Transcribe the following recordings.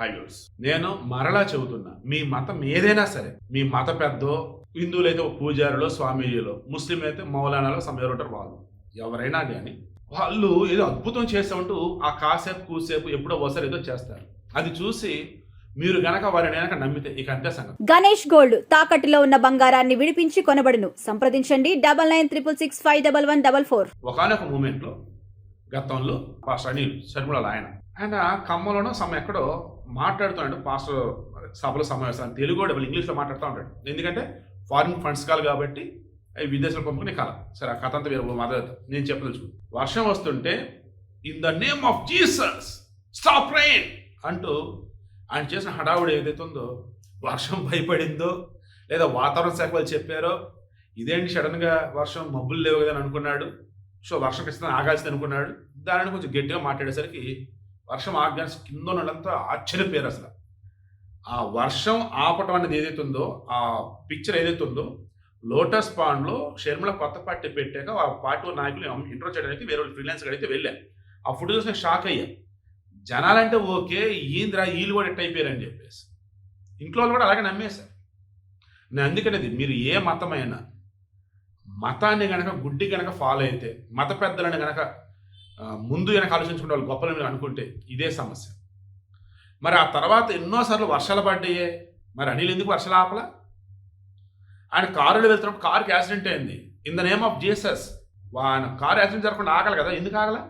హైవ్యూర్స్ నేను మరలా చెబుతున్నా మీ మతం ఏదైనా సరే మీ మత పెద్దో హిందువులైతే ఒక పూజారులో స్వామీజీలో ముస్లిం అయితే మౌలానాలో సమయం ఉంటారు వాళ్ళు. ఎవరైనా కానీ వాళ్ళు ఏదో అద్భుతం చేసామంటూ ఆ కాసేపు కూసేపు ఎప్పుడో ఒకసారి ఏదో చేస్తారు. అది చూసి మీరు గనక వారిని గనక నమ్మితే ఇక అంతే సంగతి. గణేష్ గోల్డ్ తాకట్టులో ఉన్న బంగారాన్ని విడిపించి కొనబడును. సంప్రదించండి double nine triple six five double one double four. ఒకనొక మూమెంట్లో గతంలో పాస్టర్ అనిల్ శర్మల ఆయన ఆయన ఖమ్మంలోనో సమ ఎక్కడో మాట్లాడుతున్నాడు పాస్టర్ సభలో సమావేశాలు. తెలుగు కూడా వాళ్ళు ఇంగ్లీష్లో మాట్లాడుతూ ఉంటాడు. ఎందుకంటే ఫారిన్ ఫండ్స్ కాలు కాబట్టి అవి విదేశాలు పంపుకునే కళ సరే ఆ కథ అంతా వేరే మాట్లాడదు నేను చెప్పదలుచు వర్షం వస్తుంటే in the name of Jesus stop rain అంటూ ఆయన చేసిన హడావుడు ఏదైతే ఉందో వర్షం భయపడిందో లేదా వాతావరణ శాఖ వాళ్ళు చెప్పారో ఇదేంటి సడన్గా వర్షం మబ్బులు లేవు కదా అని అనుకున్నాడు. సో వర్షం ఖచ్చితంగా ఆగాల్సింది అనుకున్నాడు. దానిని కొంచెం గట్టిగా మాట్లాడేసరికి వర్షం ఆగాల్సి కింద ఉన్న వాళ్ళంతా ఆశ్చర్యపోయారు అసలు. ఆ వర్షం ఆపటం అనేది ఏదైతే ఉందో ఆ పిక్చర్ ఏదైతే ఉందో లోటస్ పాండ్లో షర్మిల కొత్త పార్టీ పెట్టాక ఆ పార్టీ నాయకులు ఇంట్రో చేయడానికి వేరే వాళ్ళు ఫ్రీలాన్స్ అయితే వెళ్ళాను ఆ ఫుడ్ నేను షాక్ అయ్యా. జనాలంటే ఓకే ఈంద్రా వీళ్ళు కూడా ఎట్ అయిపోయారని చెప్పేసి. ఇంట్లో వాళ్ళు కూడా అలాగే నమ్మేశారు. నేను అందుకనేది మీరు ఏ మతమైనా మతాన్ని కనుక గుడ్డి కనుక ఫాలో అయితే మత పెద్దలను గనక ముందు వెనక ఆలోచించుకునే వాళ్ళు గొప్పలు మీరు అనుకుంటే ఇదే సమస్య. మరి ఆ తర్వాత ఎన్నోసార్లు వర్షాలు పడ్డాయే? మరి అనిల్ ఎందుకు వర్షాలు ఆపలా? ఆయన కారులో వెళ్తున్నప్పుడు కారుకి యాక్సిడెంట్ అయింది. In the name of Jesus ఆయన కారు యాక్సిడెంట్ జరగకుండా ఆగలి కదా? ఎందుకు ఆగల?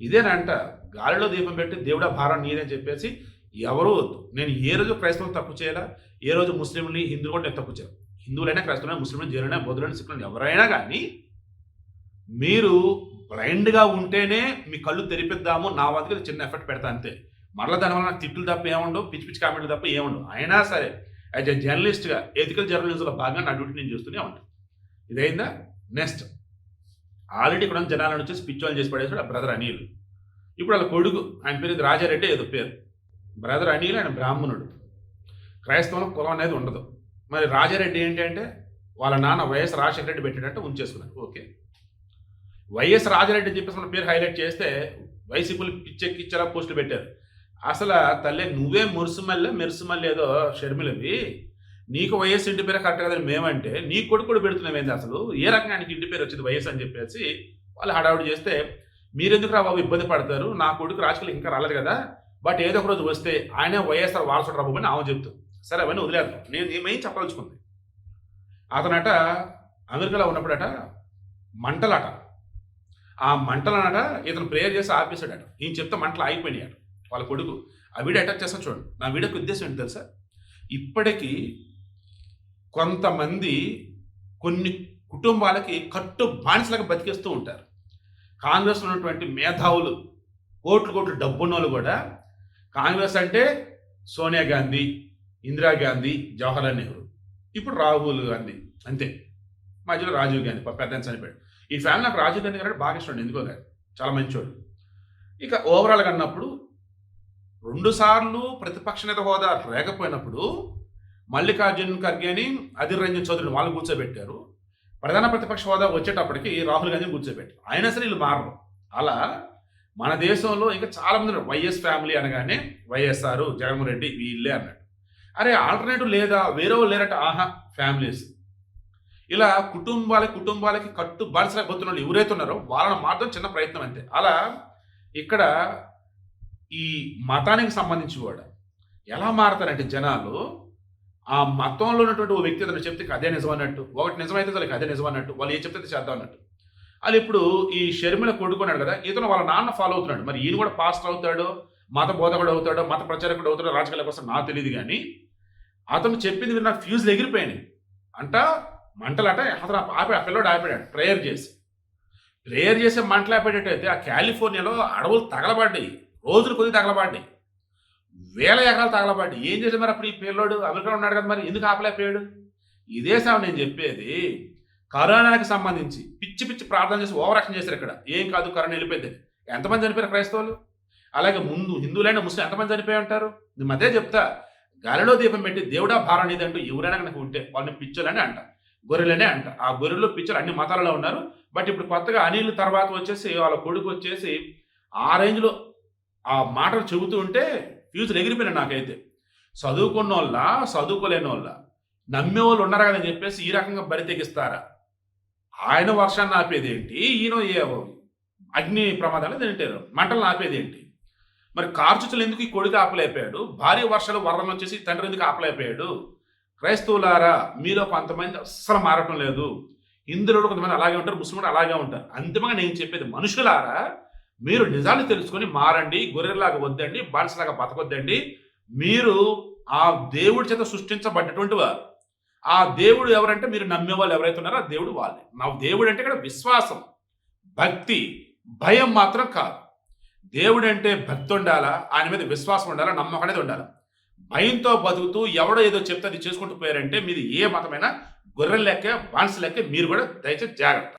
ఇదేనంట గాలిలో దీపం పెట్టి దేవుడా భారం నీదని చెప్పేసి ఎవరూ వద్దు. నేను ఏ రోజు క్రైస్తవులు తప్పు చేయాలా? ఏ రోజు ముస్లింని హిందువులు కూడా నేను తప్పు చేయాలి హిందువులైనా క్రైస్తవులైనా ముస్లింలు జైలైనా బౌద్ధులైనా సిక్కులైనా ఎవరైనా కానీ మీరు బ్లైండ్గా ఉంటేనే మీ కళ్ళు తెరిపిద్దాము నా వద్దకి చిన్న ఎఫర్ట్ పెడతా అంతే. మరల దానివల్ల నాకు తిట్లు తప్ప ఏముండవు పిచ్చి పిచ్చి కామెంట్లు తప్ప ఏముండవు అయినా సరే యాజ్ ఎ జర్నలిస్ట్గా ఎథికల్ జర్నలిజంలో భాగంగా నా డ్యూటీ నేను చూస్తూనే ఉంటాను ఇదైందా? నెక్స్ట్. ఆల్రెడీ ఇక్కడ ఉన్న జనాల నుంచి వాళ్ళు చేసి పడేసాడు ఆ బ్రదర్ అనిల్. ఇప్పుడు వాళ్ళ కొడుకు ఆయన పేరు ఇది రాజారెడ్డి ఏదో పేరు. బ్రదర్ అనిల్ ఆయన బ్రాహ్మణుడు. క్రైస్తవంలో కులం అనేది ఉండదు. మరి రాజారెడ్డి ఏంటంటే వాళ్ళ నాన్న వైఎస్ రాజశేఖర రెడ్డి పెట్టాడంటే ఉంచేసుకున్నారు ఓకే. వైఎస్ రాజారెడ్డి చెప్పేసి మన పేరు హైలైట్ చేస్తే వైసీపీలు పిచ్చెక్కిచ్చేలా పోస్టులు పెట్టారు. అసలు తల్లి నువ్వే మురుసుమల్లె మెరుసుమల్లె ఏదో షర్మిలవి. నీకు వైఎస్ ఇంటి పేరు కరెక్ట్ కదని మేమంటే నీ కొడుకు కూడా పెడుతున్నామేంది అసలు? ఏ రకంగా ఆయనకి ఇంటి పేరు వచ్చింది వైఎస్ అని చెప్పేసి వాళ్ళు హడావుడి చేస్తే మీరెందుకు రా బాబు ఇబ్బంది పడతారు? నా కొడుకు రాజకీయాలు ఇంకా రాలేదు కదా. బట్ ఏదో ఒక రోజు వస్తే ఆయనే వైఎస్ఆర్ వారసుడు రాబు అని ఆమె చెప్తుంది. సరే అవన్నీ వదిలేదు నేను ఏమేం చెప్పదలుచుకుంది. అతనట అమెరికాలో ఉన్నప్పుడట మంటలట. ఆ మంటలనట ఇతను ప్రేయర్ చేసి ఆపేశాడట. ఈయన చెప్తే మంటలు ఆగిపోయినాయట వాళ్ళ కొడుకు ఆ వీడియో అటాక్ చేస్తాను చూడండి. నా వీడియోకి ఉద్దేశం ఏంటి తెలుసా? ఇప్పటికీ కొంతమంది కొన్ని కుటుంబాలకి కట్టు బానిసలకు బతికేస్తూ ఉంటారు. కాంగ్రెస్ ఉన్నటువంటి మేధావులు కోట్లు కోట్లు డబ్బున్నోళ్ళు కూడా కాంగ్రెస్ అంటే సోనియా గాంధీ ఇందిరాగాంధీ జవహర్లాల్ నెహ్రూ. ఇప్పుడు రాహుల్ గాంధీ అంతే. మధ్యలో రాజీవ్ గాంధీ పెద్ద చనిపోయాడు. ఈ ఫ్యామిలీ నాకు రాజీవ్ గాంధీ గారు బాగా ఇష్టం ఎందుకో కాదు. చాలా మంచివాడు ఇక ఓవరాల్ అన్నప్పుడు రెండుసార్లు ప్రతిపక్ష నేత హోదా లేకపోయినప్పుడు మల్లికార్జున్ ఖర్గేని అధిర్ రంజన్ చౌదరిని వాళ్ళు కూర్చోబెట్టారు. ప్రధాన ప్రతిపక్ష హోదా వచ్చేటప్పటికి రాహుల్ గాంధీని కూర్చోబెట్టారు. అయినా సరే వీళ్ళు మారరు. అలా మన దేశంలో ఇంకా చాలా మంది వైఎస్ ఫ్యామిలీ అనగానే వైఎస్ఆర్ జగన్మోహన్ రెడ్డి వీళ్ళే అన్నాడు అరే ఆల్టర్నేటివ్ లేదా వేరే లేరట ఆహా ఫ్యామిలీస్. ఇలా కుటుంబాలకి కుటుంబాలకి కట్టు బానిసలకు వాళ్ళు ఎవరైతే ఉన్నారో వాళ్ళని మాత్రం చిన్న ప్రయత్నం అంతే అలా ఇక్కడ ఈ మతానికి సంబంధించి కూడా ఎలా మారతారంటే జనాలు ఆ మతంలో ఉన్నటువంటి ఓ వ్యక్తి అతను చెప్తే అదే నిజం అన్నట్టు ఒకటి నిజమైతే వాళ్ళకి అదే నిజం అన్నట్టు వాళ్ళు ఏ చెప్తే చేద్దాం అన్నట్టు. వాళ్ళు ఇప్పుడు ఈ షర్మిల కొడుకున్నాడు కదా ఇతను వాళ్ళ నాన్న ఫాలో అవుతున్నాడు. మరి ఈయన కూడా పాస్టర్ అవుతాడు మత బోధకుడు అవుతాడో మత ప్రచారకుడు అవుతాడో రాజకీయాల కోసం నాకు తెలియదు కానీ అతను చెప్పింది నాకు ఫ్యూజ్లు ఎగిరిపోయినాయి. అంట మంటలట అతను ఆపి ఆ పిల్లడు ఆపాడు ప్రేయర్ చేసి. ప్రేయర్ చేసే మంటలు ఆపేటట్టయితే ఆ కాలిఫోర్నియాలో అడవులు తగలబడ్డాయి రోజులు కొద్ది తగలబడ్డాయి. వేల ఎకరాలు తగలబడ్డాయి. ఏం చేసాడు మరి అప్పుడు ఈ పిల్లోడు? అమెరికా ఉన్నాడు కదా మరి ఎందుకు ఆపలేకపోయాడు ఇదే సార్ నేను చెప్పేది కరోనాకి సంబంధించి పిచ్చి పిచ్చి ప్రార్థన చేసి ఓవర్ యాక్షన్ చేశారు ఇక్కడ. ఏం కాదు కరోనా వెళ్ళిపోయింది ఎంతమంది చనిపోయారు క్రైస్తవులు? అలాగే ముందు హిందువులైన ముస్లిం ఎంతమంది చనిపోయి ఉంటారు నేను అదే చెప్తా గాలిలో దీపం పెట్టి దేవుడా భారం అనేది అంటూ ఎవరైనా కనుక ఉంటే వాళ్ళని పిచ్చోలని అంట. గొర్రెలనే అంట. ఆ గొర్రెలు పిచ్చర్ అన్ని మతాలలో ఉన్నారు. బట్ ఇప్పుడు కొత్తగా అనిల్ తర్వాత వచ్చేసి వాళ్ళ కొడుకు వచ్చేసి ఆ రేంజ్లో ఆ మాటలు చెబుతూ ఉంటే ఫ్యూచర్ ఎగిరిపోయినా నాకైతే. చదువుకున్న వాళ్ళ చదువుకోలేని వాళ్ళ నమ్మే వాళ్ళు ఉన్నారు కదా అని చెప్పేసి ఈ రకంగా బరితెగిస్తారా ఆయన వర్షాన్ని ఆపేది ఏంటి ఈయన ఏ అగ్ని ప్రమాదాలు తింటారు. మంటలు ఆపేది ఏంటి మరి కార్చుచులు ఎందుకు ఈ కొడుకు ఆపలేకపోయాడు భారీ వర్షాలు వరదలు వచ్చేసి తండ్రి ఎందుకు ఆపలేకపోయాడు క్రైస్తవులారా మీలో కొంతమంది అస్సలు మారటం లేదు. ఇంద్రుడు కొంతమంది అలాగే ఉంటారు ముస్లింలు అలాగే ఉంటారు. అంతిమంగా నేను చెప్పేది మనుషులారా మీరు నిజాన్ని తెలుసుకొని మారండి గొర్రెలాగా వద్దండి బానిసలాగా బతకొద్దండి. మీరు ఆ దేవుడి చేత సృష్టించబడ్డటువంటి వారు. ఆ దేవుడు ఎవరంటే మీరు నమ్మే వాళ్ళు ఎవరైతే ఉన్నారో ఆ దేవుడు వాళ్ళే. నా దేవుడు అంటే ఇక్కడ విశ్వాసం. భక్తి. భయం మాత్రం కాదు. దేవుడు అంటే భక్తి ఉండాలా? ఆయన మీద విశ్వాసం ఉండాలా? నమ్మకం అనేది ఉండాలి? భయంతో బతుకుతూ ఎవడో ఏదో చెప్తే అది చేసుకుంటూ పోయారంటే మీది ఏ మతమైనా గొర్రెల లెక్క బాన్స్ లెక్క మీరు కూడా దయచేసి జాగ్రత్త.